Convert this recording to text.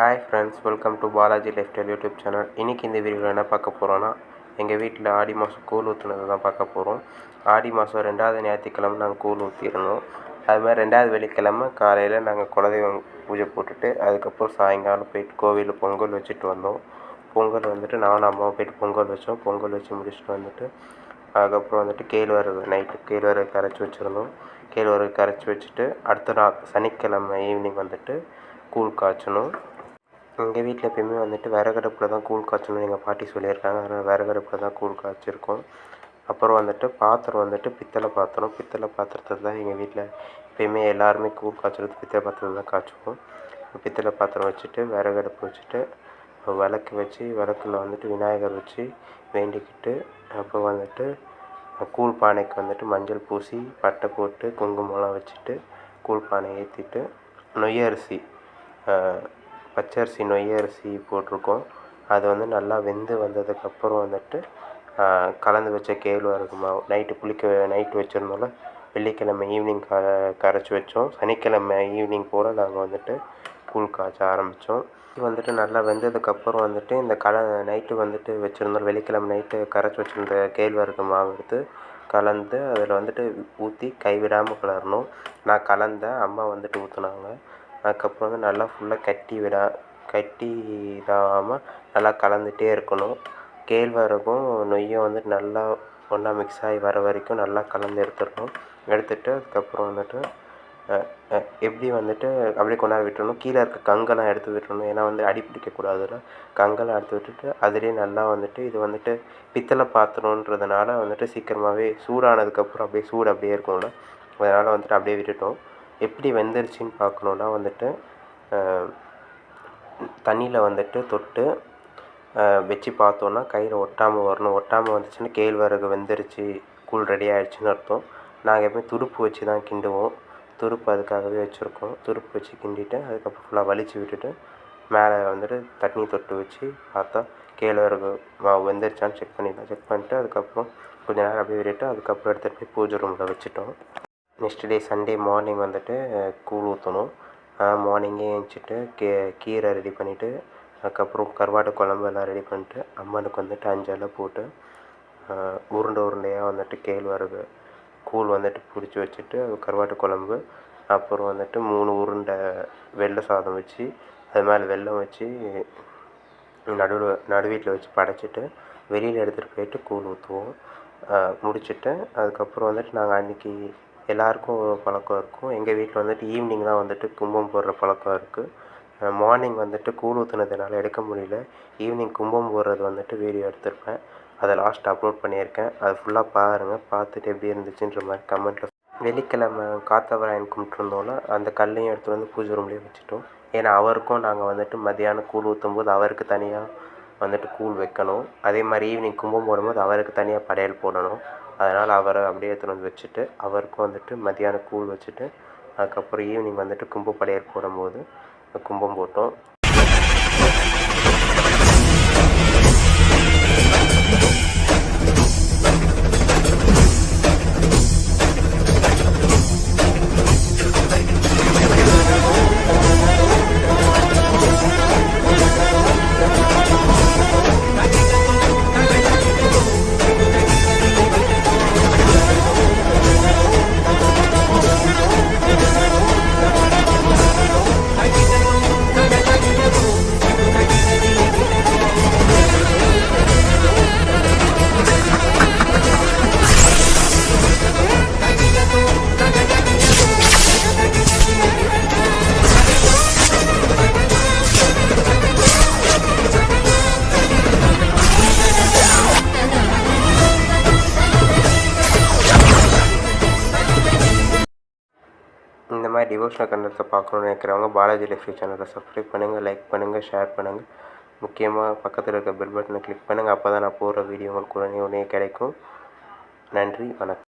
Hi friends welcome to Balaji lifestyle YouTube channel இன்றைக்கி இந்த வீடியோவில் என்ன பார்க்க போகிறோன்னா எங்கள் வீட்டில் ஆடி மாதம் கூழ் ஊற்றுனது தான் பார்க்க போகிறோம் ஆடி மாதம் ரெண்டாவது ஞாயிற்றுக்கிழமை நாங்கள் கூழ் ஊற்றிருந்தோம் அது மாதிரி ரெண்டாவது வெள்ளிக்கிழமை காலையில் நாங்கள் குலதெய்வம் பூஜை போட்டுட்டு அதுக்கப்புறம் சாயங்காலம் போயிட்டு கோவிலில் பொங்கல் வச்சுட்டு வந்தோம். பொங்கல் வந்துட்டு நானும் அம்மாவும் போயிட்டு பொங்கல் வச்சோம். பொங்கல் வச்சு முடிச்சுட்டு வந்துட்டு அதுக்கப்புறம் வந்துட்டு கேழ்வரகு நைட்டு கேழ்வரகு கரைச்சி வச்சுருந்தோம் கேழ்வரகு கரைச்சி வச்சுட்டு அடுத்த நாள் சனிக்கிழமை ஈவினிங் வந்துட்டு கூழ் காய்ச்சணும். எங்கள் வீட்டில் எப்பயுமே வந்துட்டு விறகடுப்பில் தான் கூழ் காய்ச்சணும்னு எங்கள் பாட்டி சொல்லியிருக்காங்க. அதனால் விறகடுப்பில் தான் கூழ் காய்ச்சிருக்கோம். அப்புறம் வந்துட்டு பாத்திரம் வந்துட்டு பித்தளை பாத்திரம். பித்தளை பாத்திரத்தில் தான் எங்கள் வீட்டில் எப்பயுமே எல்லாருமே கூழ் காய்ச்சறது பித்தளை பாத்திரத்தில் தான் காய்ச்சுவோம். பித்தளை பாத்திரம் வச்சுட்டு விறகடுப்பு வச்சுட்டு விளக்கு வச்சு விளக்குல வந்துட்டு விநாயகர் வச்சு வேண்டிக்கிட்டு அப்புறம் வந்துட்டு கூழ் பானைக்கு வந்துட்டு மஞ்சள் பூசி பட்டை போட்டு குங்குமம்லாம் வச்சுட்டு கூழ் பானை ஏற்றிட்டு நொய்யரிசி பச்சரிசி நொய் அரிசி போட்டிருக்கோம். அது வந்து நல்லா வெந்து வந்ததுக்கப்புறம் வந்துட்டு கலந்து வச்ச கேழ்வரகு மாவு. நைட்டு புளிக்க நைட்டு வச்சுருந்தோம்ல வெள்ளிக்கிழமை ஈவினிங் க கரைச்சி வச்சோம். சனிக்கிழமை ஈவினிங் போல் நாங்கள் வந்துட்டு கூழ் காய்ச்ச ஆரம்பித்தோம் வந்துட்டு நல்லா வெந்ததுக்கப்புறம் வந்துட்டு இந்த கல நைட்டு வந்துட்டு வச்சுருந்தோம். வெள்ளிக்கிழமை நைட்டு கரைச்சி வச்சுருந்த கேழ்வரகு மாவு எடுத்து கலந்து அதில் வந்துட்டு ஊற்றி கைவிடாமல் கிளறணும். நான் கலந்தேன் அம்மா வந்துட்டு ஊற்றுனாங்க அதுக்கப்புறம் வந்து நல்லா ஃபுல்லாக கட்டி விடா கட்டி இதாகாமல் நல்லா கலந்துகிட்டே இருக்கணும். கேழ்வரகும் நொய்யும் வந்துட்டு நல்லா ஒன்றா மிக்ஸ் ஆகி வர வரைக்கும் நல்லா கலந்து எடுத்துடணும். எடுத்துகிட்டு அதுக்கப்புறம் வந்துட்டு எப்படி வந்துட்டு அப்படியே கொண்டாந்து விட்டுறணும். கீழே இருக்க கங்கெல்லாம் எடுத்து விட்டுறணும். ஏன்னா வந்து அடி பிடிக்கக்கூடாதுல கங்கெல்லாம் எடுத்து விட்டுட்டு அதிலே நல்லா வந்துட்டு இது வந்துட்டு பித்தளை பாத்திரன்றதுனால வந்துட்டு சீக்கிரமாகவே சூடானதுக்கப்புறம் அப்படியே சூடு அப்படியே இருக்கும்ல அதனால் வந்துட்டு அப்படியே விட்டுட்டோம். எப்படி வெந்துருச்சுன்னு பார்க்கணுன்னா வந்துட்டு தண்ணியில் வந்துட்டு தொட்டு வச்சு பார்த்தோன்னா கையில் ஒட்டாமல் வரணும். ஒட்டாமல் வந்துச்சுன்னா கேழ்வரகு வெந்துருச்சு கூழ் ரெடி ஆகிடுச்சின்னு அர்த்தம். நாங்கள் எப்பவுமே துடுப்பு வச்சு தான் கிண்டுவோம். துடுப்பு அதுக்காகவே வச்சுருக்கோம். துடுப்பு வச்சு கிண்டிட்டு அதுக்கப்புறம் ஃபுல்லாக வலிச்சு விட்டுட்டு மேலே வந்துட்டு தண்ணி தொட்டு வச்சு பார்த்தா கேழ்வரகு மாவு வெந்துருச்சான்னு செக் பண்ணிடலாம். செக் பண்ணிட்டு அதுக்கப்புறம் கொஞ்ச நேரம் அப்படியே விட்டுட்டு அதுக்கப்புறம் எடுத்துகிட்டு போய் பூஜை ரூமில் வச்சுட்டோம். நெக்ஸ்ட் டே சண்டே மார்னிங் வந்துட்டு கூழ் ஊற்றணும் மார்னிங்கே எழுந்திரிச்சிட்டு கே கீரை ரெடி பண்ணிவிட்டு அதுக்கப்புறம் கருவாட்டு குழம்பு எல்லாம் ரெடி பண்ணிட்டு அம்மனுக்கு வந்துட்டு அஞ்சு இலை போட்டு உருண்டை உருண்டையாக வந்துட்டு கேழ்வரகு கூழ் வந்துட்டு பிடிச்சி வச்சுட்டு கருவாட்டு குழம்பு அப்புறம் வந்துட்டு மூணு உருண்டை வெள்ளை சாதம் வச்சு அது மேலே வெல்லம் வச்சு நடுவில் நடு வீட்டில் வச்சு படைச்சிட்டு வெளியில் எடுத்துகிட்டு போயிட்டு கூழ் ஊற்றுவோம் முடிச்சுட்டு அதுக்கப்புறம் வந்துட்டு நாங்கள் அன்றைக்கி எல்லாருக்கும் ஒரு பழக்கம் இருக்கும். எங்கள் வீட்டில் வந்துட்டு ஈவினிங் தான் வந்துட்டு கும்பம் போடுற பழக்கம் இருக்குது மார்னிங் வந்துட்டு கூழ் ஊற்றுனதுனால எடுக்க முடியல. ஈவினிங் கும்பம் போடுறது வந்துட்டு வீடியோ எடுத்திருப்பேன். அதை லாஸ்ட் அப்லோட் பண்ணியிருக்கேன். அது ஃபுல்லாக பாருங்கள் பார்த்துட்டு எப்படி இருந்துச்சுன்ற மாதிரி கமெண்ட்டில் வெள்ளிக்கிழமை காத்தவராயன் கும்பிட்டுருந்தோன்னா அந்த கல்லையும் எடுத்துகிட்டு வந்து பூஜை ரூம்லேயே வச்சுட்டோம். ஏன்னா அவருக்கும் நாங்கள் வந்துட்டு மதியானம் கூழ் ஊற்றும் போது அவருக்கு தனியாக வந்துட்டு கூழ் வைக்கணும். அதே மாதிரி ஈவினிங் கும்பம் போடும்போது அவருக்கு தனியாக படையல் போடணும். அதனால் அவரை அப்படியே எடுத்து வந்து வச்சுட்டு அவருக்கும் வந்துட்டு மத்தியானம் கூழ் வச்சுட்டு அதுக்கப்புறம் ஈவினிங் வந்துட்டு கும்ப படையல் போடும்போது கும்பம் போட்டோம். டிவோஷனல் கண்டென்ட்ஸை பார்க்கணுன்னு நினைக்கிறவங்க பாலாஜி லைஃப் சேனலை சப்ஸ்கிரைப் பண்ணுங்கள் லைக் பண்ணுங்கள் ஷேர் பண்ணுங்கள் முக்கியமாக பக்கத்தில் இருக்க பெல் பட்டனை கிளிக் பண்ணுங்கள் அப்போ தான் நான் போடுற வீடியோ உங்களுக்கு உடனே உடனே கிடைக்கும். நன்றி வணக்கம்.